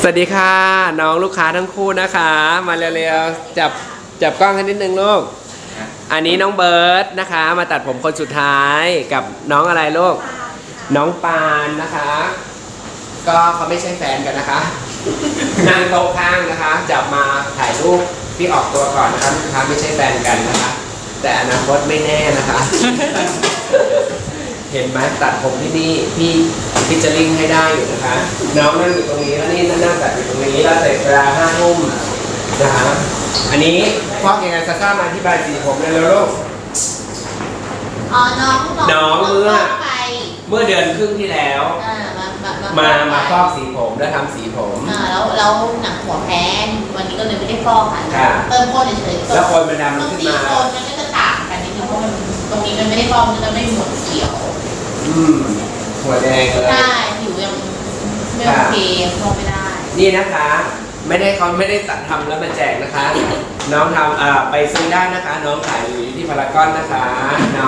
สวัสดีค่ะ น้องลูกค้าทั้งคู่นะคะ มาเร็วๆจับจับกล้องกันนิดนึงลูก อันนี้น้องเบิร์ดนะคะ มาตัดผมคนสุดท้ายกับน้องอะไรลูก น้องปานนะคะ ก็เขาไม่ใช่แฟนกันนะคะนั่งโต๊ะข้างนะคะ จับมาถ่ายรูปพี่ออกตัวก่อนนะคะลูกค้าไม่ใช่แฟนกันนะคะ แต่อนาคตไม่แน่นะคะ เห็นไหมตัดผมที่นี่พี่ พิจาริงให้ได้อยู่นะคะ น้องนั่งอยู่ตรงนี้แล้วนี่นั่งตัดอยู่ตรงนี้แล้วเสร็จเวลาห้าทุ่มนะคะอันนี้ฟอกยังไงซาซ่ามาอธิบายสีผมเลยแล้วลูก อ๋อ น้องน้องเมื่อไปเมื่อเดือนครึ่งที่แล้ว อ่ามามามามา มาฟอกสีผมและทำสีผม อ่าแล้วแล้วหนังหัวแพ้วันนี้ก็เลยไม่ได้ฟอกค่ะค่ะ เติมโคนเฉยๆแล้วคนมันดำตรงขึ้นสีมา โคนมันก็จะต่างกันนิดนึงเพราะมันตรงนี้มันไม่ได้ฟอกมันจะไม่หมดเขียว อืมหัวแดงเลย ใช่ผิวยังไม่ โอเคฟอกไม่ได้ นี่นะคะ ไม่ได้เขาไม่ได้ตัดทำแล้วมาแจกนะคะ น้องทำอ่าไปซื้อได้นะคะ น้องขายอยู่ที่พารากอนนะคะเนาะ